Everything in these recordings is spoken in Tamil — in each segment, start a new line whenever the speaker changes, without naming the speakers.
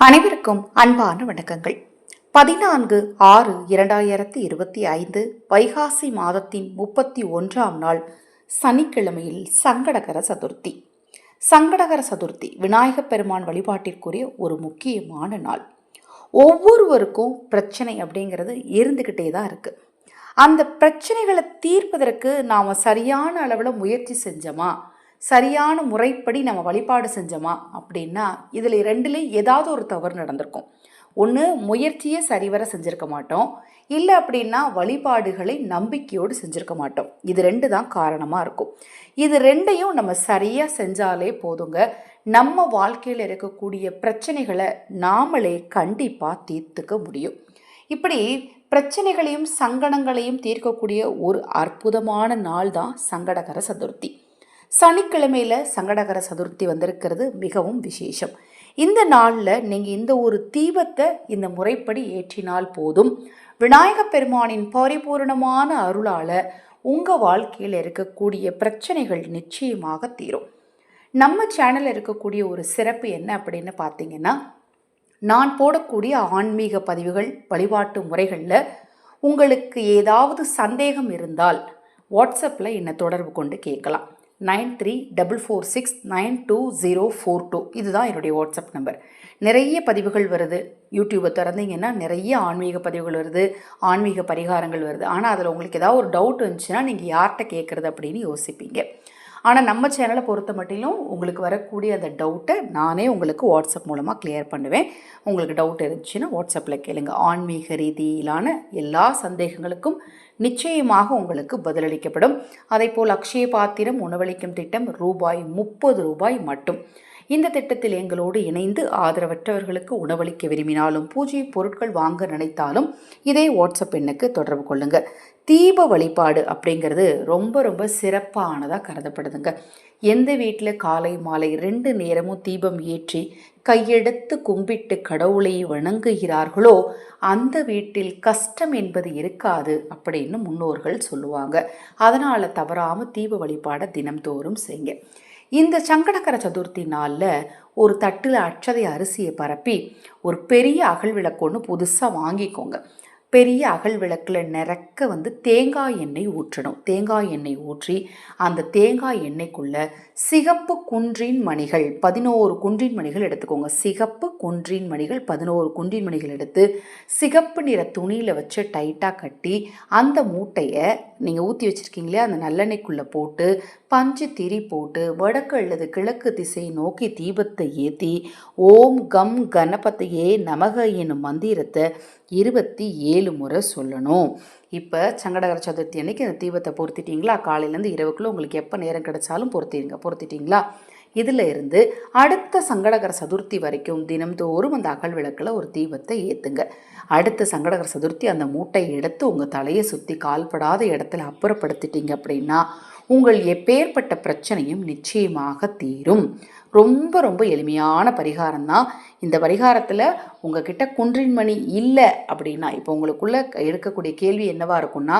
அனைவருக்கும் அன்பான வணக்கங்கள். பதினான்கு ஆறு இரண்டாயிரத்தி இருபத்தி ஐந்து வைகாசி மாதத்தின் முப்பத்தி ஒன்றாம் நாள் சனிக்கிழமையில் சங்கடகர சதுர்த்தி. சங்கடகர சதுர்த்தி விநாயகப் பெருமான் வழிபாட்டிற்குரிய ஒரு முக்கியமான நாள். ஒவ்வொருவருக்கும் பிரச்சனை அப்படிங்கிறது இருந்துக்கிட்டே தான் இருக்குது அந்த பிரச்சனைகளை தீர்ப்பதற்கு நாம் சரியான அளவில் முயற்சி செஞ்சோமா? சரியான முறைப்படி நம்ம வழிபாடு செஞ்சோமா அப்படின்னா இதில் ரெண்டுலேயும் ஏதாவது ஒரு தவறு நடந்திருக்கும். ஒன்று முயற்சியே சரிவர செஞ்சுருக்க மாட்டோம். இல்லை அப்படின்னா வழிபாடுகளை நம்பிக்கையோடு செஞ்சுருக்க மாட்டோம். இது ரெண்டு தான் காரணமாக இருக்கும். இது ரெண்டையும் நம்ம சரியாக செஞ்சாலே போதுங்க. நம்ம வாழ்க்கையில் இருக்கக்கூடிய பிரச்சனைகளை நாமளே கண்டிப்பாக தீர்த்துக்க முடியும். இப்படி பிரச்சனைகளையும் சங்கடங்களையும் தீர்க்கக்கூடிய ஒரு அற்புதமான நாள் தான் சங்கடகர சதுர்த்தி. சனிக்கிழமையில் சங்கடகர சதுர்த்தி வந்திருக்கிறது மிகவும் விசேஷம். இந்த நாளில் நீங்கள் இந்த ஒரு தீபத்தை இந்த முறைப்படி ஏற்றினால் போதும். விநாயகப் பெருமானின் பரிபூர்ணமான அருளால் உங்கள் வாழ்க்கையில் இருக்கக்கூடிய பிரச்சனைகள் நிச்சயமாக தீரும். நம்ம சேனலில் இருக்கக்கூடிய ஒரு சிறப்பு என்ன அப்படின்னு பார்த்தீங்கன்னா நான் போடக்கூடிய ஆன்மீக பதிவுகள் வழிபாட்டு முறைகளில் உங்களுக்கு ஏதாவது சந்தேகம் இருந்தால் வாட்ஸ்அப்பில் என்னை தொடர்பு கொண்டு கேட்கலாம். Nine three double four six nine two zero four two. இதுதான் என்னுடைய வாட்ஸ்அப் நம்பர். நிறைய பதிவுகள் வருது. யூடியூப்பை திறந்தீங்கன்னா நிறைய ஆன்மீக பதிவுகள் வருது ஆன்மீக பரிகாரங்கள் வருது. ஆனால் அதில் உங்களுக்கு ஏதாவது ஒரு டவுட் இருந்துச்சுன்னா நீங்கள் யார்கிட்ட கேட்குறது அப்படின்னு யோசிப்பீங்க. ஆனால் நம்ம சேனலை பொறுத்த மட்டிலும் உங்களுக்கு வரக்கூடிய அந்த டவுட்டை நானே உங்களுக்கு வாட்ஸ்அப் மூலமாக கிளியர் பண்ணுவேன். உங்களுக்கு டவுட் இருந்துச்சுன்னா வாட்ஸ்அப்பில் கேளுங்க. ஆன்மீக ரீதியிலான எல்லா சந்தேகங்களுக்கும் நிச்சயமாக உங்களுக்கு பதிலளிக்கப்படும். அதே போல் அக்ஷய பாத்திரம் உணவளிக்கும் திட்டம் ரூபாய் முப்பது ரூபாய் மட்டும். இந்த திட்டத்தில் எங்களோடு இணைந்து ஆதரவற்றவர்களுக்கு உணவளிக்க விரும்பினாலும் பூஜை பொருட்கள் வாங்க நினைத்தாலும் இதே வாட்ஸ்அப் எண்ணுக்கு தொடர்பு கொள்ளுங்கள் தீப வழிபாடு அப்படிங்கிறது ரொம்ப ரொம்ப சிறப்பானதாக கருதப்படுதுங்க. எந்த வீட்டில் காலை மாலை ரெண்டு நேரமும் தீபம் ஏற்றி கையெடுத்து கும்பிட்டு கடவுளை வணங்குகிறார்களோ அந்த வீட்டில் கஷ்டம் என்பது இருக்காது அப்படின்னு முன்னோர்கள் சொல்லுவாங்க. அதனால் தவறாமல் தீப வழிபாடை தினம்தோறும் செய்யுங்க. இந்த சங்கடகர சதுர்த்தி நாளில் ஒரு தட்டில் அச்சதை அரிசியை பரப்பி ஒரு பெரிய அகல் விளக்கு ஒன்று புதுசாக வாங்கிக்கோங்க. பெரிய அகல் விளக்கில் நிறக்க வந்து தேங்காய் எண்ணெய் ஊற்றணும். தேங்காய் எண்ணெய் ஊற்றி அந்த தேங்காய் எண்ணெய்க்குள்ள சிகப்பு குன்றின் மணிகள் பதினோரு குன்றின் மணிகள் எடுத்துக்கோங்க. சிகப்பு குன்றின் மணிகள் பதினோரு குன்றின் மணிகள் எடுத்து சிகப்பு நிற துணியில் வச்சு டைட்டாக கட்டி அந்த மூட்டையை நீங்கள் ஊற்றி வச்சுருக்கீங்களே அந்த நல்லெண்ணெய்க்குள்ளே போட்டு பஞ்சு திரி போட்டு வடக்கு அல்லது கிழக்கு திசை நோக்கி தீபத்தை ஏற்றி ஓம் கம் கணபத்தையே நமக என்னும் மந்திரத்தை இருபத்தி ஏழு முறை சொல்லணும். இப்போ சங்கடகர சதுர்த்தி அன்னைக்கு அந்த தீபத்தை பொருத்திட்டீங்களா? காலையிலேருந்து இரவுக்குள்ளே உங்களுக்கு எப்போ நேரம் கிடைச்சாலும் பொருத்திடுங்க. பொருத்திட்டீங்களா? இதில் இருந்து அடுத்த சங்கடகர சதுர்த்தி வரைக்கும் தினம்தோறும் அந்த அகல் விளக்கில் ஒரு தீபத்தை ஏற்றுங்க அடுத்த சங்கடகர சதுர்த்தி அந்த மூட்டையை எடுத்து உங்கள் தலையை சுற்றி கால்படாத இடத்துல அப்புறப்படுத்திட்டீங்க அப்படின்னா உங்கள் எப்பேற்பட்ட பிரச்சனையும் நிச்சயமாக தீரும். ரொம்ப ரொம்ப எளிமையான பரிகாரம் தான் இந்த பரிகாரத்தில் உங்ககிட்ட குன்றின்மணி இல்லை அப்படின்னா இப்போ உங்களுக்குள்ளே எடுக்கக்கூடிய கேள்வி என்னவாக இருக்கும்னா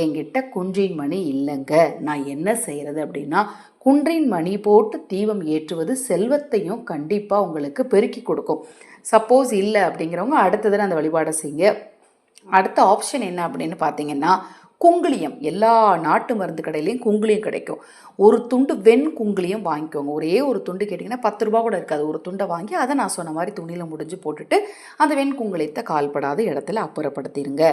என்கிட்ட குன்றின்மணி இல்லைங்க. நான் என்ன செய்கிறது அப்படின்னா குன்றின் மணி போட்டு தீபம் ஏற்றுவது செல்வத்தையும் கண்டிப்பாக உங்களுக்கு பெருக்கி கொடுக்கும். சப்போஸ் இல்லை அப்படிங்கிறவங்க அடுத்ததில் அந்த வழிபாடை செய்யுங்க. அடுத்த ஆப்ஷன் என்ன அப்படின்னு பார்த்தீங்கன்னா குங்குளியம். எல்லா நாட்டு மருந்து கடையிலையும் குங்குளியம் கிடைக்கும். ஒரு துண்டு வெண் குங்குளியம் வாங்கிக்கோங்க. ஒரே ஒரு துண்டு கேட்டிங்கன்னா பத்து ரூபா கூட இருக்காது. ஒரு துண்டை வாங்கி அதை நான் சொன்ன மாதிரி துணியில் முடிஞ்சு போட்டுட்டு அந்த வெண் குங்குளியத்தை கால்படாத இடத்துல அப்புறப்படுத்திடுங்க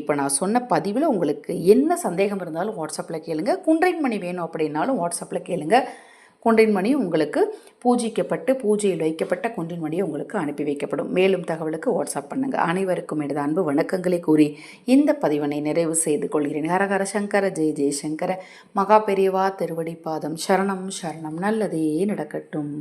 இப்போ நான் சொன்ன பதிவில் உங்களுக்கு என்ன சந்தேகம் இருந்தாலும் வாட்ஸ்அப்பில் கேளுங்க. குன்றின் மணி வேணும் அப்படின்னாலும் வாட்ஸ்அப்பில் கேளுங்க. குன்றின்மணி உங்களுக்கு பூஜிக்கப்பட்டு பூஜையில் வைக்கப்பட்ட குன்றின்மணியை உங்களுக்கு அனுப்பி வைக்கப்படும். மேலும் தகவலுக்கு வாட்ஸ்அப் பண்ணுங்கள் அனைவருக்கும் எனது அன்பு வணக்கங்களை கூறி இந்த பதிவினை நிறைவு செய்து கொள்கிறேன். ஹரஹர சங்கர ஜெய ஜெயசங்கர மகா பெரியவா திருவடி பாதம் சரணம் சரணம். நல்லதே நடக்கட்டும்.